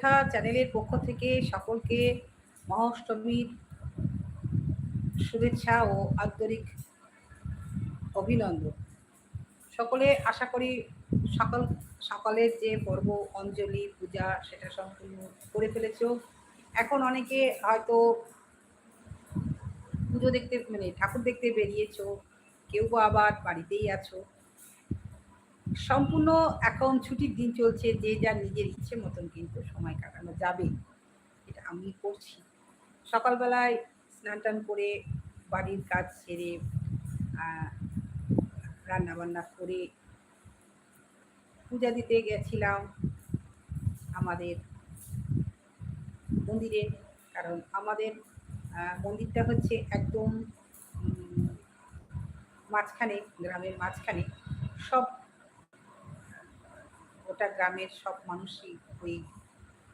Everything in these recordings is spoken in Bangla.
লেখা চ্যানেলের পক্ষ থেকে সকলকে মহাষ্টমীর শুভেচ্ছা ও আন্তরিক অভিনন্দন। সকলে আশা করি সকল, সকালের যে পর্ব, অঞ্জলি, পূজা, সেটা সম্পূর্ণ করে ফেলেছ। এখন অনেকে হয়তো পুজো দেখতে মানে ঠাকুর দেখতে বেরিয়েছো, কেউ বা আবার বাড়িতেই আছো। সম্পূর্ণ এখন ছুটির দিন চলছে, যে যার নিজের ইচ্ছে মতন কিন্তু সময় কাটানো যাবে। এটা আমি করছি। সকালবেলায় স্নান টান করে বাড়ির কাজ সেরে রান্নাবান্না করে পূজা দিতে গেছিলাম আমাদের মন্দিরে। কারণ আমাদের মন্দিরটা হচ্ছে একদম মাঝখানে, গ্রামের মাঝখানে। সব গোটা গ্রামের সব মানুষই ওই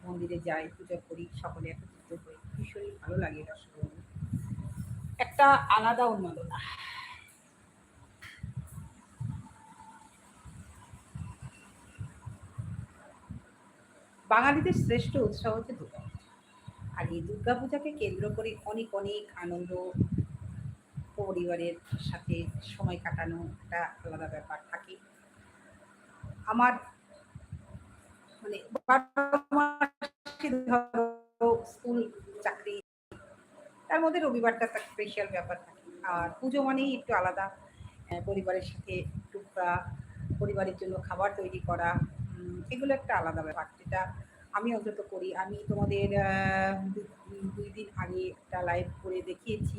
মন্দিরে যায়, পূজা করি, সকলে একত্রিত হই। ভীষণই ভালো লাগে দর্শক একটা আলাদা উন্মাদনা। বাঙালিদের শ্রেষ্ঠ উৎসব হচ্ছে দুর্গা আর এই দুর্গাপূজাকে কেন্দ্র করে অনেক অনেক আনন্দ পরিবারের সাথে সময় কাটানো একটা আলাদা ব্যাপার থাকে। আমার মানে স্কুল চাকরি, তার মধ্যে রবিবারটা একটা স্পেশাল ব্যাপার থাকে। আর পুজো মানেই একটু আলাদা। পরিবারের সাথে টুকরা, পরিবারের জন্য খাবার তৈরি করা এগুলো একটা আলাদা ব্যাপার। যেটা আমি অন্তত করি। আমি তোমাদের দুই দিন আগে একটা লাইভ করে দেখিয়েছি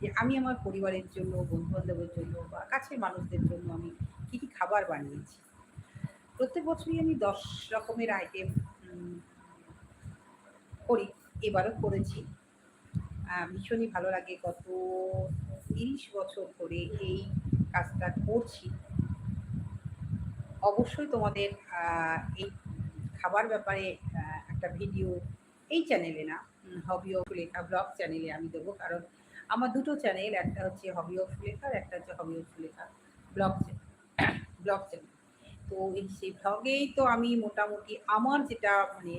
যে আমি আমার পরিবারের জন্য, বন্ধুবান্ধবের জন্য বা কাছের মানুষদের জন্য আমি কী কী খাবার বানিয়েছি। প্রত্যেক বছরই আমি দশ রকমের আইটেম করি। এবারও করেছি। ভীষণই ভালো লাগে। গত তিরিশ বছর ধরে এই কাজটা করছি। অবশ্যই তোমাদের এই খাবার ব্যাপারে একটা ভিডিও এই চ্যানেলে না হবি অফ লেখা ব্লগ চ্যানেলে আমি দেবো। কারণ আমার দুটো চ্যানেল একটা হচ্ছে হবি অফ লেখা আর একটা হচ্ছে হবি অফ লেখা ব্লগ চ্যানেল ব্লগ চ্যানেল তো এই সেই ব্লগেই তো আমি মোটামুটি আমার যেটা মানে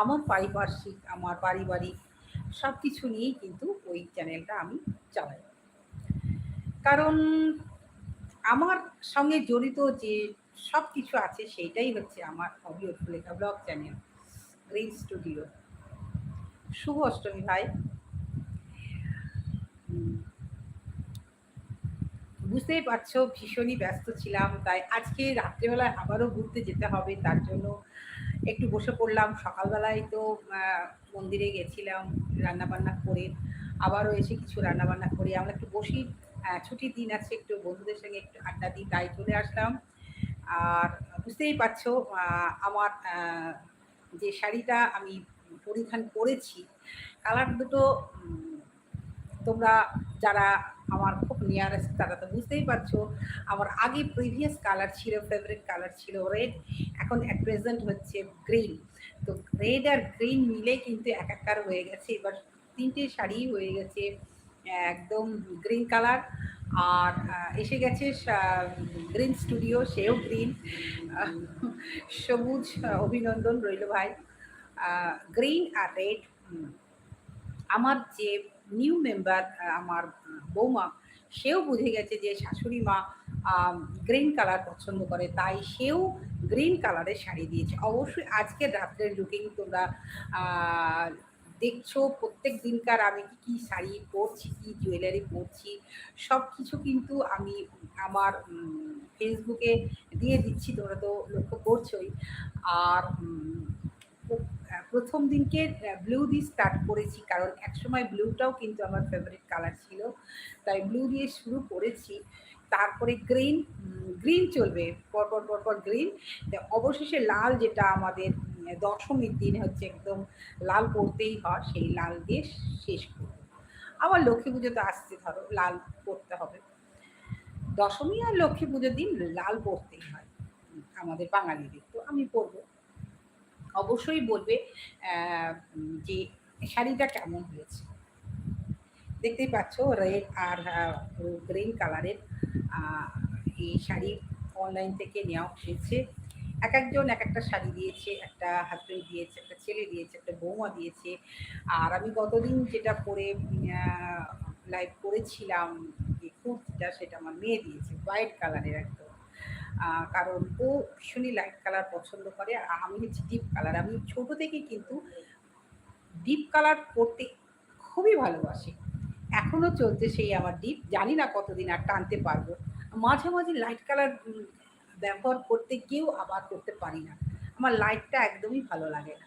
আমার পারিপার্শ্বিক, আমার পারিবারিক সব কিছু নিয়েই কিন্তু ওই চ্যানেলটা আমি চালাই। কারণ আমার সঙ্গে জড়িত যে সব কিছু আছে সেইটাই হচ্ছে আমার হবি লেখা ব্লগ চ্যানেল গ্রিন স্টুডিও শুভ অষ্টমী ভাই। বুঝতেই পারছ, ভীষণই ব্যস্ত ছিলাম। তাই আজকে রাত্রেবেলায় আবারও ঘুরতে যেতে হবে, তার জন্য একটু বসে পড়লাম। সকালবেলায় তো মন্দিরে গেছিলাম, রান্নাবান্না করে। আবারও এসে কিছু রান্নাবান্না করে। আমরা একটু বসি ছুটির দিন আছে একটু, বন্ধুদের সঙ্গে একটু আড্ডা দিই, তাই চলে আসলাম। আর বুঝতেই পারছ আমার যে শাড়িটা আমি পরিধান করেছি, কালার দুটো তোমরা যারা আমার খুব নিয়ারেস্ট তারা তো বুঝতেই পারছ। আমার আগে প্রিভিয়াস কালার ছিল ফেভারিট কালার ছিল রেড এখন অ্যাট প্রেজেন্ট হচ্ছে গ্রিন তো রেড আর গ্রিন মিলে কিন্তু এক একাকার হয়ে গেছে। এবার তিনটে শাড়ি হয়ে গেছে, একদম গ্রিন কালার আর এসে গেছে গ্রিন স্টুডিও সেও গ্রিন সবুজ অভিনন্দন রইল ভাই। গ্রিন আর রেড আমার যে নিউ মেম্বার আমার বৌমা, সেও বুঝে গেছে যে শাশুড়ি মা গ্রিন কালার পছন্দ করে, তাই সেও গ্রিন কালারের শাড়ি দিয়েছে। অবশ্যই আজকের রাত্রের লুকিং তোমরা দেখছ, প্রত্যেক দিনকার আমি কি কী শাড়ি পরছি, কি জুয়েলারি পরছি সব কিছু কিন্তু আমি আমার ফেসবুকে দিয়ে দিচ্ছি, তোমরা তো লক্ষ্য করছোই। আর প্রথম দিনকে ব্লু দিয়ে স্টার্ট করেছি, কারণ একসময় ব্লুটাও কিন্তু আমার ফেভারিট কালার ছিল। তাই ব্লু দিয়ে শুরু করেছি। তারপরে গ্রিন গ্রিন চলবে পরপর পরপর গ্রিন অবশেষে লাল যেটা আমাদের দশমীর দিন হচ্ছে একদম লাল পরতেই হয়, সেই লাল দিয়ে শেষ করব। আবার লক্ষ্মী পুজো তো আসছে, ধরো, লাল পরতে হবে। দশমী আর লক্ষ্মী পুজোর দিন লাল পরতেই হয়, আমাদের বাঙালিদের। তো আমি পরবো অবশ্যই বলবে যে শাড়িটা কেমন হয়েছে। দেখতেই পাচ্ছ রেড আর গ্রিন কালারের এই শাড়ি অনলাইন থেকে নেওয়া হয়েছে। এক একজন এক একটা শাড়ি দিয়েছে একটা হাজব্যান্ড দিয়েছে একটা ছেলে দিয়েছে একটা বৌমা দিয়েছে। আর আমি গতদিন যেটা পরে লাইভ করেছিলাম যে কুর্তিটা সেটা আমার মেয়ে দিয়েছে হোয়াইট কালারের আহ, কারণ ও ভীষণই লাইট কালার পছন্দ করে। আর আমি হচ্ছে ডিপ কালার আমি ছোট থেকে কিন্তু ডিপ কালার পরতে খুবই ভালোবাসি। এখনও চলছে সেই আমার ডিপ জানি না কতদিন আর টানতে পারব। মাঝে মাঝে লাইট কালার ব্যবহার করতে গিয়েও আবার করতে পারি না। আমার লাইটটা একদমই ভালো লাগে না।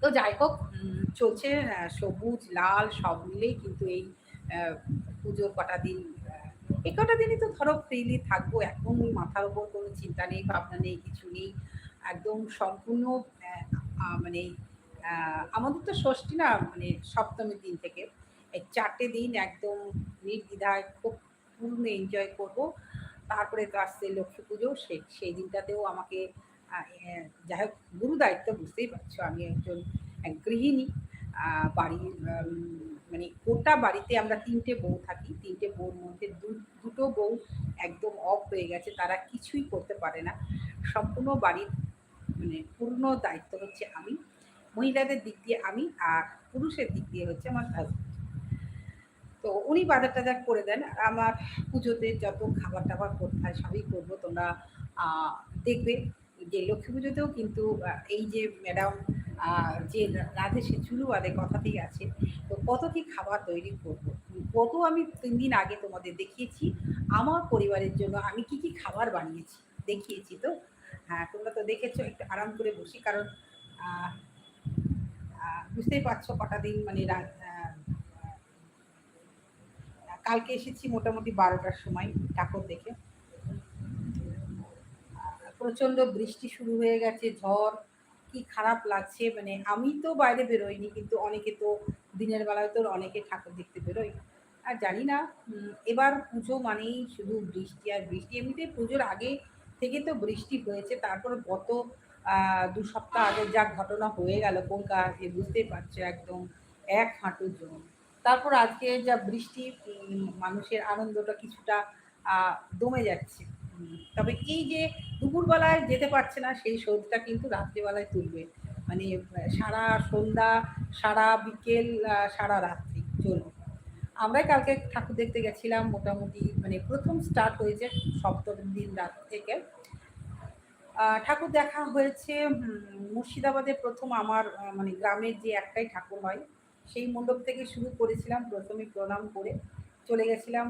তো যাই হোক চলছে সবুজ, লাল, সব মিলেই কিন্তু এই পুজোর কটা দিন এই কটা দিনই তো ধরো ফ্রিলি থাকব, একদম মাথার উপর কোনো চিন্তা নেই, ভাবনা নেই, কিছু নেই, একদম সম্পূর্ণ মানে আমাদের তো ষষ্ঠী না মানে সপ্তমীর দিন থেকে। এই চারটে দিন একদম নির্দ্বিধায় খুব পূর্ণ এনজয় করব। তারপরে তো আসছে লক্ষ্মী পুজো, সে, সেই দিনটাতেও আমাকে যাই হোক, গুরু দায়িত্ব বুঝতেই পারছ, আমি একজন গৃহিণী। বাড়ির মানে গোটা বাড়িতে আমরা তিনটে বউ থাকি। তিনটে বউর মধ্যে দুটো বউ একদম অফ হয়ে গেছে, তারা কিছুই করতে পারে না। সম্পূর্ণ বাড়ির মানে পূর্ণ দায়িত্ব হচ্ছে আমি। মহিলাদের দিক দিয়ে আমি আর পুরুষের দিক দিয়ে হচ্ছে আমার হাজব্যান্ড তো উনি বাজার টাজার করে দেন। আর আমার পুজোতে যত খাবার টাবার করতে হয়, সবই করব। তোমরা দেখবে যে লক্ষ্মী পুজোতেও কিন্তু এই যে ম্যাডাম যে রাধে সে চুলু বাদে কথাতেই আছে, তো কত কি খাবার তৈরি করব? কত আমি তিন দিন আগে তোমাদের দেখিয়েছি, আমার পরিবারের জন্য আমি কি কি খাবার বানিয়েছি, দেখিয়েছি তো? হ্যাঁ তোমরা তো দেখেছ, একটু আরাম করে বসি, কারণ বুঝতেই পারছ কটা দিন মানে কালকে এসেছি মোটামুটি বারোটার সময় ঠাকুর দেখে। প্রচণ্ড বৃষ্টি শুরু হয়ে গেছে, ঝড় কি খারাপ লাগছে? মানে আমি তো বাইরে বেরোইনি, কিন্তু অনেকে তো দিনের বেলায় তো অনেকে ঠাকুর দেখতে বেরোয়। আর জানি না এবার পুজো মানেই শুধু বৃষ্টি আর বৃষ্টি। এমনিতে পুজোর আগে থেকে তো বৃষ্টি হয়েছে, তারপর গত দু সপ্তাহ আগে যা ঘটনা হয়ে গেল কলকাতায় বুঝতেই পারছ একদম এক হাঁটুর জন্য। তারপর আজকে যা বৃষ্টি মানুষের আনন্দটা কিছুটা দমে যাচ্ছে। তবে এই যে দুপুরবেলায় যেতে পারছে না, সেই শোধটা কিন্তু রাত্রিবেলায় তুলবে। মানে সারা সন্ধ্যা, সারা বিকেল সারা রাত্রি। চলবে আমরাই কালকে ঠাকুর দেখতে গেছিলাম, মোটামুটি মানে প্রথম স্টার্ট হয়েছে সপ্তম দিন রাত থেকে। ঠাকুর দেখা হয়েছে মুর্শিদাবাদে প্রথম আমার মানে গ্রামের যে একটাই ঠাকুর হয়, সেই মণ্ডপ থেকে শুরু করেছিলাম প্রথমে প্রণাম করে। চলে গেছিলাম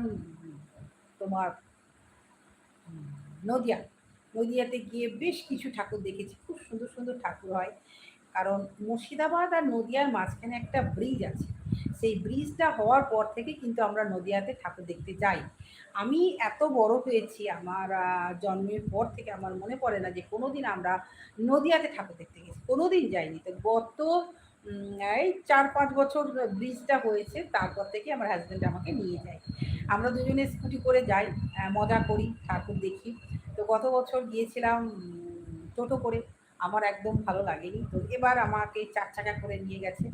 তোমার নদিয়া। নদিয়াতে গিয়ে বেশ কিছু ঠাকুর দেখেছি। খুব সুন্দর সুন্দর ঠাকুর হয়। কারণ মুর্শিদাবাদ আর নদিয়ার মাঝখানে একটা ব্রিজ আছে। সেই ব্রিজটা হওয়ার পর থেকে কিন্তু আমরা নদিয়াতে ঠাকুর দেখতে যাই। আমি এত বড় হয়েছি আমার জন্মের পর থেকে আমার মনে পড়ে না যে কোনো দিন আমরা নদিয়াতে ঠাকুর দেখতে গেছি। কোনো দিন যাইনি। তো গত এই চার পাঁচ বছর ব্রিজটা হয়েছে, তারপর থেকে আমার হাজব্যান্ড আমাকে নিয়ে যায়। আমরা দুজনে স্কুটি করে যাই মজা করি, ঠাকুর দেখি। তো গত বছর গিয়েছিলাম টোটো করে। আমার একদম ভালো লাগেনি। তো এবার আমাকে চার চাকা করে নিয়ে গেছে।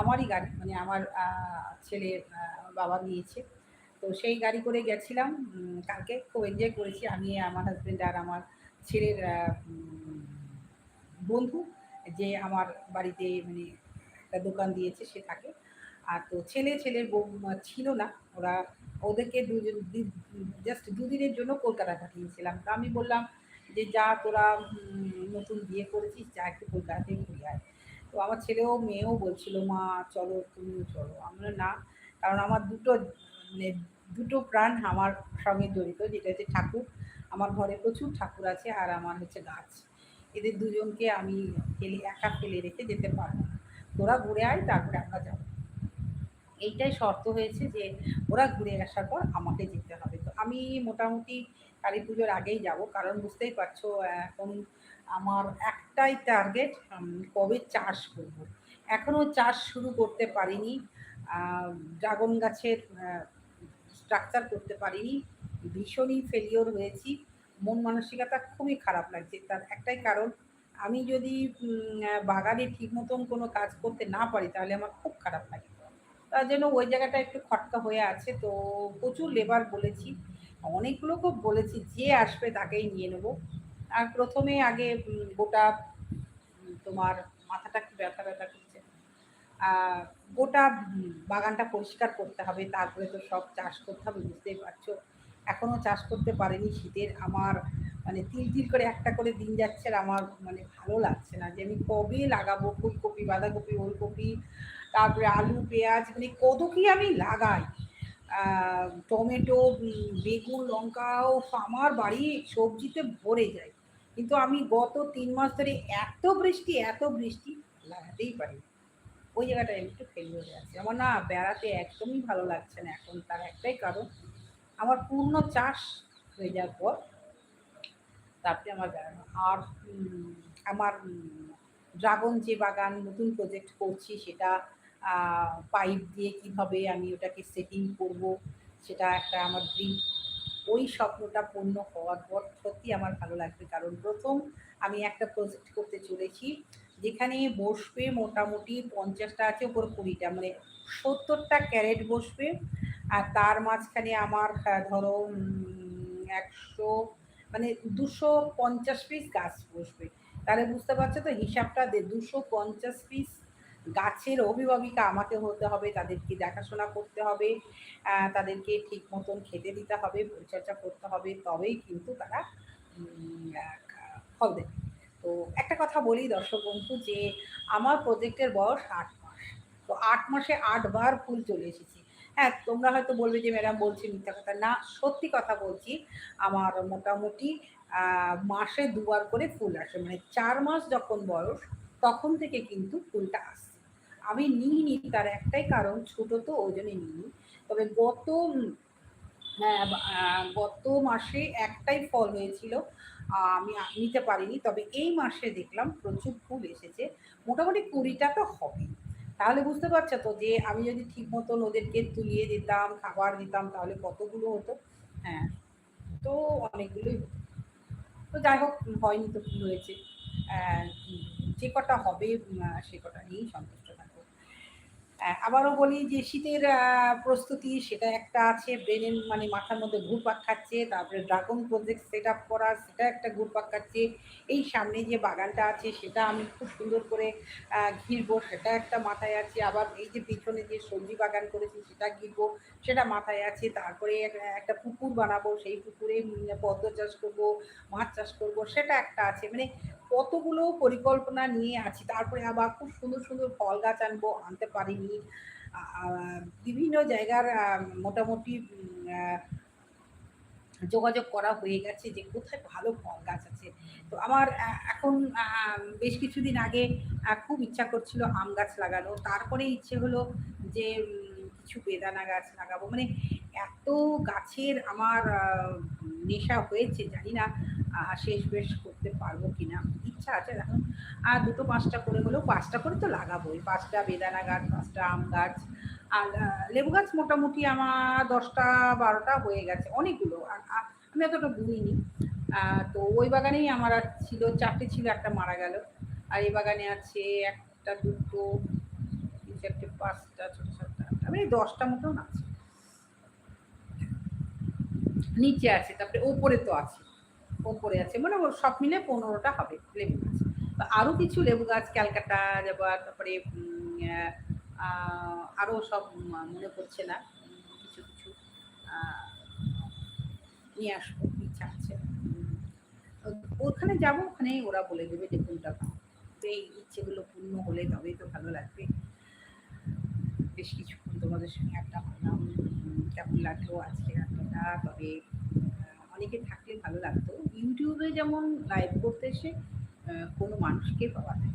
আমারই গাড়ি মানে আমার ছেলে বাবা নিয়েছে। তো সেই গাড়ি করে গেছিলাম কালকে। খুব এনজয় করেছি। আমি, আমার হাজব্যান্ড আর আমার ছেলের বন্ধু যে আমার বাড়িতে মানে একটা দোকান দিয়েছে, সে থাকে। আর তো ছেলে, ছেলের বউ ছিল না। ওরা ওদেরকে দুজন জাস্ট দুদিনের জন্য কলকাতা পাঠিয়েছিলাম। তো আমি বললাম যে, যা তোরা নতুন বিয়ে করেছিস, যা একটু কলকাতাতে ঘুরে আয়। তো আমার ছেলেও, মেয়েও বলছিল, মা, চলো, তুমিও চলো। আমরা না, কারণ আমার দুটো মানে দুটো প্রাণ আমার সঙ্গে জড়িত, যেটা হচ্ছে ঠাকুর। আমার ঘরে প্রচুর ঠাকুর আছে আর আমার হচ্ছে গাছ। এদের দুজনকে আমি ফেলে, একা ফেলে রেখে যেতে পারব তোরা ঘুরে আয়, তারপরে আমরা যাব। এইটাই শর্ত হয়েছে যে ওরা ঘুরে আসার পর আমাকে যেতে হবে। তো আমি মোটামুটি কালী পুজোর আগেই যাব, কারণ বুঝতেই পারছ, এখন আমার একটাই টার্গেট কবে চাষ করব। এখনও চাষ শুরু করতে পারিনি ড্রাগন গাছের স্ট্রাকচার করতে পারিনি, ভীষণই ফেলিওর হয়েছি। মন মানসিকতা খুবই খারাপ লাগছে। তার একটাই কারণ, আমি যদি বাগানে ঠিক মতন কোনো কাজ করতে না পারি, তাহলে আমার খুব খারাপ লাগে। তার জন্য ওই জায়গাটা একটু খটকা হয়ে আছে, তো প্রচুর লেবার বলেছি। অনেক লোকও বলেছি যে আসবে তাকেই নিয়ে নেব। আর প্রথমে আগে গোটা তোমার মাথাটা একটু ব্যথা ব্যথা করছে। গোটা বাগানটা পরিষ্কার করতে হবে, তারপরে তো সব চাষ করতে হবে, বুঝতেই পারছ। এখনও চাষ করতে পারিনি, শীতের আমার মানে তিল তিল করে একটা করে দিন যাচ্ছে আর আমার মানে ভালো লাগছে না যে আমি কবে লাগাবো ফুলকপি, বাঁধাকপি, ওলকপি, তারপরে আলু, পেঁয়াজ মানে কত কি আমি লাগাই। টমেটো বেগুন লঙ্কাও আমার বাড়ি সবজিতে ভরে যায়। কিন্তু আমি গত তিন মাস ধরে এত বৃষ্টি এত বৃষ্টি লাগাতেই পারি ওই জায়গাটায় আমি একটু ফেল হয়ে আছি। আমার না বেড়াতে একদমই ভালো লাগছে না এখন, তার একটাই কারণ, আমার পূর্ণ চাষ হয়ে যাওয়ার পর তারপরে আমার, আর আমার ড্রাগন যে বাগান, নতুন প্রজেক্ট করছি, সেটা পাইপ দিয়ে কীভাবে আমি ওটাকে সেটিং করব, সেটা একটা আমার ড্রিম ওই স্বপ্নটা পূর্ণ হওয়ার পর সত্যি আমার ভালো লাগবে। কারণ প্রথম আমি একটা প্রজেক্ট করতে চলেছি, যেখানে বসবে মোটামুটি পঞ্চাশটা আছে, ওপর কুড়িটা মানে সত্তরটা ক্যারেট বসবে। আর তার মাঝখানে আমার ধরো একশো মানে দুশো পঞ্চাশ পিস গাছ বসবে। তাহলে বুঝতে পারছ তো? হিসাবটা দে, দুশো পঞ্চাশ পিস গাছের অভিভাবিকা আমাকে হতে হবে, তাদেরকে দেখাশোনা করতে হবে তাদেরকে ঠিক মতন খেতে দিতে হবে, পরিচর্যা করতে হবে, তবেই কিন্তু তারা দেবে। তো একটা কথা বলি দর্শক বন্ধু, যে আমার প্রজেক্টের বয়স আট মাস। তো আট মাসে আটবার ফুল চলে এসেছি। হ্যাঁ তোমরা হয়তো বলবে যে ম্যাডাম বলছি মিথ্যা কথা। না সত্যি কথা বলছি আমার মোটামুটি মাসে দুবার করে ফুল আসে। মানে চার মাস যখন বয়স তখন থেকে কিন্তু ফুলটা আসছে। আমি নিইনি তার একটাই কারণ ছোটো তো ওই জন্য নিইনি। তবে গত আহ, গত মাসে একটাই ফল হয়েছিল আমি নিতে পারিনি। তবে এই মাসে দেখলাম প্রচুর ফুল এসেছে। মোটামুটি কুড়িটা তো হবে তাহলে বুঝতে পারছ তো যে আমি যদি ঠিক মতন ওদেরকে তুলিয়ে দিতাম খাবার দিতাম তাহলে কতগুলো হতো? হ্যাঁ তো অনেকগুলোই হতো। তো যাই হোক হয়নি তো কি হয়েছে। যে কটা হবে সে কটা নিয়েই আহ, আবারও বলি যে শীতের প্রস্তুতি সেটা একটা আছে ব্রেনের মানে মাথার মধ্যে ঘুরপাক খাচ্ছে, তারপরে ড্রাগন প্রজেক্ট সেট আপ করা, সেটা একটা ঘুরপাক খাচ্ছে। এই সামনে যে বাগানটা আছে, সেটা আমি খুব সুন্দর করে ঘিরবো, সেটা একটা মাথায় আছে। আবার এই যে পিছনে যে সবজি বাগান করেছি, সেটা ঘিরবো, সেটা মাথায় আছে। তারপরে একটা পুকুর বানাবো, সেই পুকুরে পদ্ম চাষ করব, মাছ চাষ করব, সেটা একটা আছে। মানে কতগুলো পরিকল্পনা নিয়ে আছি, তারপরে আবার খুব সুন্দর সুন্দর ফল গাছ আনব, আনতে পারিনি। বিভিন্ন জায়গার মোটামুটি যোগাযোগ করা হয়ে গেছে যে কোথায় ভালো ফল গাছ আছে। তো আমার এখন বেশ কিছুদিন আগে খুব ইচ্ছা করছিল আম গাছ লাগানো তারপরে ইচ্ছে হলো যে কিছু বেদানা গাছ লাগাবো। মানে এত গাছের আমার নেশা হয়েছে, জানি না শেষ বেশ করতে পারব কিনা? ইচ্ছা আছে এখন আর দুটো পাঁচটা করে হলেও পাঁচটা করে তো লাগাবোই। পাঁচটা বেদানা গাছ, পাঁচটা আম গাছ। আর লেবু গাছ মোটামুটি আমার দশটা, বারোটা হয়ে গেছে, অনেকগুলো। আর আর আমি অতটা বুঝিনি তো ওই বাগানেই আমার আর ছিল, চারটে ছিল, একটা মারা গেল। আর এই বাগানে আছে একটা, দুটো, তিন চারটে, পাঁচটা, ছোটো, সাতটা, আটটা মানে দশটা মতন আছে। নিচে আছে, তারপরে ওপরে তো আছে। ওপরে আছে। মানে সব মিলে পনেরোটা হবে লেবু গাছ। তো আরও কিছু লেবু গাছ ক্যালকাটা যাবা তারপরে আরও সব মনে পড়ছে না। কিছু কিছু নিয়ে আসব ইচ্ছা আছে। ওখানে যাব ওখানে ওরা বলে দেবে যে কোনটা তো এই ইচ্ছেগুলো পূর্ণ হলে তবেই তো ভালো লাগবে। বেশ কিছুক্ষণ তোমাদের সঙ্গে আড্ডা মারলাম। উম, কেমন লাগল আজকে আড্ডাটা? তবে অনেকে থাকলে ভালো লাগতো। ইউটিউবে যেমন লাইভ করতে এসে কোনো মানুষকে পাওয়া যায়।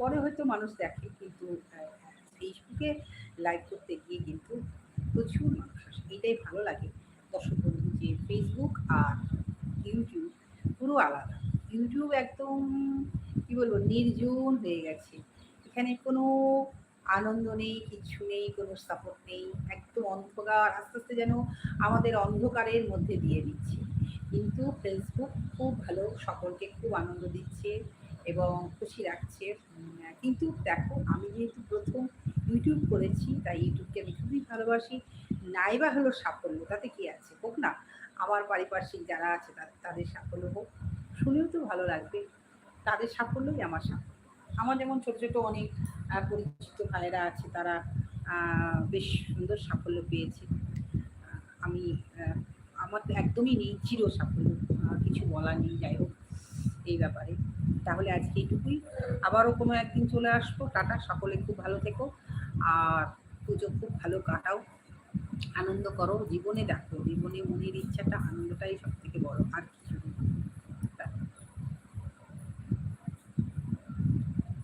পরে হয়তো মানুষ দেখে, কিন্তু ফেসবুকে লাইভ করতে গিয়ে কিন্তু প্রচুর মানুষ আসে। এটাই ভালো লাগে। দর্শক বন্ধু, যে ফেসবুক আর ইউটিউব পুরো আলাদা। ইউটিউব একদম, কি বলব, নির্জন হয়ে গেছে। এখানে কোনো আনন্দ নেই কিছু নেই, কোনো সাপোর্ট নেই। একদম অন্ধকার, আস্তে আস্তে যেন আমাদের অন্ধকারের মধ্যে দিয়ে দিচ্ছে। কিন্তু ফেসবুক খুব ভালো, সকলকে খুব আনন্দ দিচ্ছে এবং খুশি রাখছে। কিন্তু দেখো, আমি যেহেতু প্রথম ইউটিউব করেছি, তাই ইউটিউবকে আমি খুবই ভালোবাসি। নাইবা হলো সাফল্য, তাতে কি আছে? হোক না, আমার পারিপার্শ্বিক যারা আছে তাদের সাফল্য হোক। শুনেও তো ভালো লাগবে। তাদের সাফল্যই আমার সাফল্য। আমার যেমন ছোটো ছোটো অনেক পরিচিত ভাইয়েরা আছে, তারা বেশ সুন্দর সাফল্য পেয়েছে। আমি আমার তো একদমই নেই, চির সাফল্য কিছু বলার নেই, যাই হোক, এই ব্যাপারে। তাহলে আজকে এইটুকুই। আবারও কোনো একদিন চলে আসব। টাটা, সকলে খুব ভালো থেকো। আর পুজো খুব ভালো কাটাও। আনন্দ করো, জীবনে দেখো। জীবনে মনের ইচ্ছাটা আনন্দটাই সব